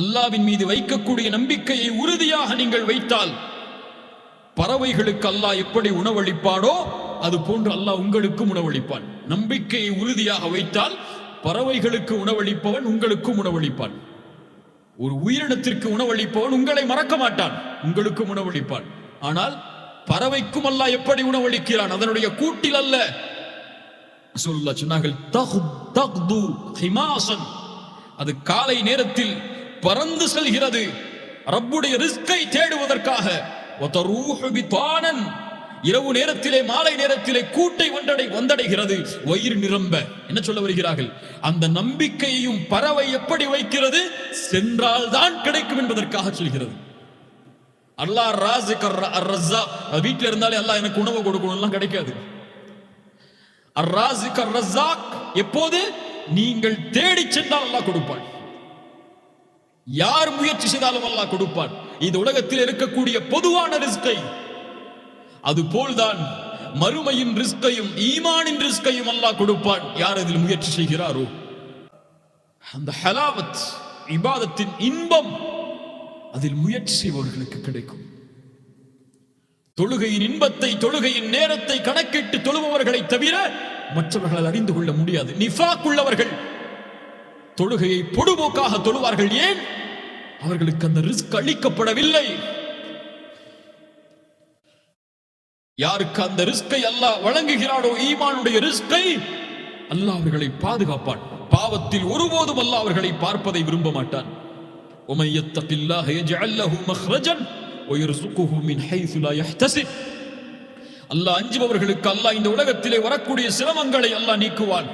அல்லாவின் மீது வைக்கக்கூடிய நம்பிக்கையை உறுதியாக நீங்கள் வைத்தால் பறவைகளுக்கு அல்லாஹ் எப்படி உணவளிப்பானோ அது போன்று அல்லாஹ் உங்களுக்கும் உணவளிப்பான். நம்பிக்கையை உறுதியாக வைத்தால் பறவைகளுக்கு உணவளிப்பவன் உங்களுக்கும் உணவளிப்பான். ஒரு உயிரினத்திற்கு உணவளிப்பவன் உங்களை மறக்க மாட்டான் உங்களுக்கும் உணவளிப்பான். ஆனால் பறவைக்கும் அல்லாஹ் எப்படி உணவளிக்கிறான்? அதனுடைய கூட்டில் அல்ல. சொல்ல சொன்னார்கள் தஹ்- அது காலை நேரத்தில் பறந்து செல்கிறது. ரப்புடைய ரிஸ்கை தேடுவதற்காக. இரவு நேரத்திலே மாலை நேரத்திலே கூட்டை வந்தடை வந்தடைகிறது. வயிறு நிரம்ப. என்ன சொல்ல வருகிறார்கள்? அந்த நம்பிக்கையையும் பறவை எப்படி வைக்கிறது? சென்றால் தான் கிடைக்கும் என்பதற்காக சொல்கிறது. அல்லாஹ் ராசிக் ரஸ்ஸா வீட்டில் இருந்தாலே அல்லாஹ் எனக்கு உணவு கொடுக்கணும்லாம் கிடைக்காது. அர்ராசிக் ரஸாக் எப்போது? நீங்கள் தேடி சென்றால் அல்லாஹ் கொடுப்பான். யார் முயற்சி செய்தாலும் அல்லாஹ் கொடுப்பான். இந்த உலகத்தில் இருக்கக்கூடிய பொதுவான ரிஸ்கை. அது போல்தான் மறுமையின் ரிஸ்கையும் ஈமானின் ரிஸ்கையும் அல்லாஹ் கொடுப்பான். யார் அதில் முயற்சி செய்கிறாரோ? அந்த ஹலாவத் இபாதத்தின் இன்பம் அதில் முயற்சி செய்பவர்களுக்கு கிடைக்கும். தொழுகையின் இன்பத்தை தொழுகையின் நேரத்தை கணக்கிட்டு தொழுபவர்களை தவிர மற்றவர்களால் அறிந்து கொள்ள முடியாது. நிஃபாக் உள்ளவர்கள் தொழுகையை பொடுபோக்காக தொழுவார்கள் ஏன்? அவர்களுக்கு அந்த ரிஸ்க் அளிக்கப்படவில்லை. யாருக்கு அந்த ரிஸ்கை அல்லா வழங்குகிறானோ ஈமானுடைய ரிஸ்கை அல்லாஹ் அவர்களை பாதுகாப்பான். பாவத்தில் ஒருபோதும் அல்லாஹ் அவர்களை பார்ப்பதை விரும்ப மாட்டான். உமையத்தபில்லாஹ் யஜஅல் லஹு மக்ரஜன் வயர்சுக்குஹு மின் ஹைஸு லா யஹ்தசிப். அல்லாஹ் அஞ்சுபவர்களுக்கு அல்லாஹ் இந்த உலகத்திலே வரக்கூடிய சிரமங்களை அல்லாஹ் நீக்குவான்.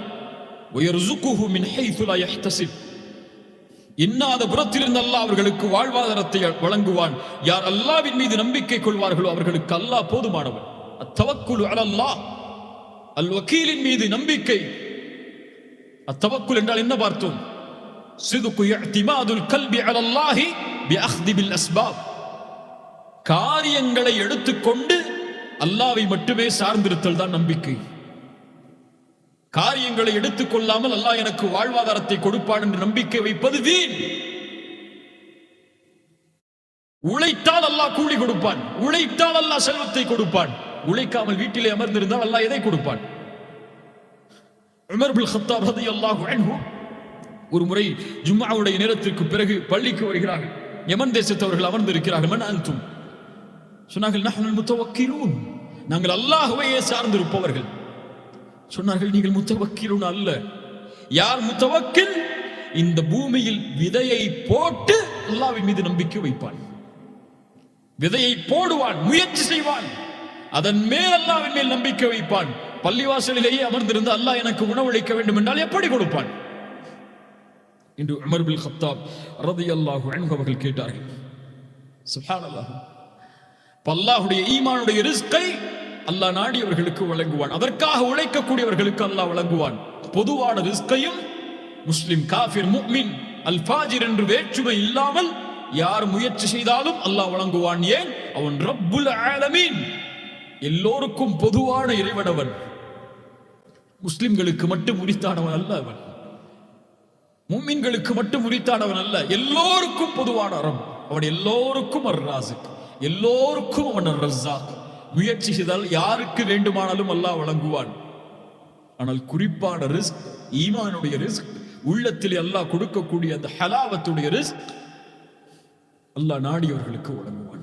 உயர்சுக்குஹு மின் ஹைஃபுலா யஹ்தசிப் இன்னாத புறத்திலிருந்து அல்லாஹ் அவர்களுக்கு வாழ்வாதாரத்தை வழங்குவான். யார் அல்லாவின் மீது நம்பிக்கை கொள்வார்களோ அவர்களுக்கு அல்லாஹ் போதுமானவன். அத்தவக்குழு அலல்லாஹ் அல் வக்கீலின் மீது நம்பிக்கை. அத்தவக்குள் என்றால் என்ன பார்த்தோம்? சிதுக்கு இஅ்திமாதுல் கல்பி அலல்லாஹி பிஅஹ்தி பில் அஸ்பாப். காரியங்களை எடுத்துக்கொண்டு அல்லாவை மட்டுமே சார்ந்திருத்தல் தான் நம்பிக்கை. காரியங்களை எடுத்துக்கொள்ளாமல் அல்லாஹ் எனக்கு வாழ்வாதாரத்தை கொடுப்பான் என்று நம்பிக்கை வைப்பது வீண். உழைத்தால் அல்லாஹ் கூலி கொடுப்பான். உழைத்தால் அல்லாஹ் செல்வத்தை கொடுப்பான். உழைக்காமல் வீட்டிலே அமர்ந்திருந்தால் அல்லாஹ் எதை கொடுப்பான்? உமர் பில் ஹத்தாப் ரலியல்லாஹு ஒரு முறை ஜும்மாவுடைய நேரத்திற்கு பிறகு பள்ளிக்கு வருகிறார்கள். யமன் தேசத்தவர்கள் அமர்ந்திருக்கிறார்கள். மன் அன்தும்? சொன்னார்கள் நஹ்னுல் முத்தவக்கிலூன். நாங்கள் அல்லாஹுவையே சார்ந்திருப்பவர்கள். சொன்னார்கள் நீங்கள் முத்தவக்கிலும் அல்ல. யார் முத்தவக்கில்? இந்த பூமியில் விதையை போட்டு அல்லாவின் மீது நம்பிக்கை வைப்பான். விதையை போடுவான் முயற்சி செய்வான். அதன் மேல் அல்லாவின் மேல் நம்பிக்கை வைப்பான். பள்ளிவாசலிலேயே அமர்ந்திருந்து அல்லாஹ் எனக்கு உணவளிக்க வேண்டும் என்றால் எப்படி கொடுப்பான்? என்று அமர் பில் ஹத்தாப் ரதியல்லாஹு அன்ஹு அவர்கள் கேட்டார்கள் சுப்ஹானல்லாஹ் அல்லாஹ்வுடைய ஈமானுடைய ரிஸ்கை அல்லாஹ் நாடியவர்களுக்கு வழங்குவான். அதற்காக உழைக்கக்கூடியவர்களுக்கு அல்லாஹ் வழங்குவான். பொதுவான ரிஸ்கையும் முஸ்லிம் காஃபிர் முக்மின் அல் ஃபாஜிர் என்று வேற்றுமை இல்லாமல் யார் முயற்சி செய்தாலும் அல்லாஹ் வழங்குவான் ஏன்? அவன் ரப்புல் ஆலமீன். எல்லோருக்கும் பொதுவான இறைவனவன். முஸ்லிம்களுக்கு மட்டும் உரித்தானவன் அல்ல அவன். மும்மின்களுக்கு மட்டும் உரித்தானவன் அல்ல. எல்லோருக்கும் பொதுவான அறம். அவன் எல்லோருக்கும் அர் எல்லோருக்கும் அவன் அர் முயற்சி செய்தால் யாருக்கு வேண்டுமானாலும் அல்லாஹ் வழங்குவான். ஆனால் குறிப்பான ரிஸ்க் ஈமானுடைய ரிஸ்க் உள்ளத்தில் அல்லாஹ் கொடுக்கக்கூடிய அந்த ஹலாவத்துடைய ரிஸ்க் அல்லாஹ் நாடியவர்களுக்கு வழங்குவான்.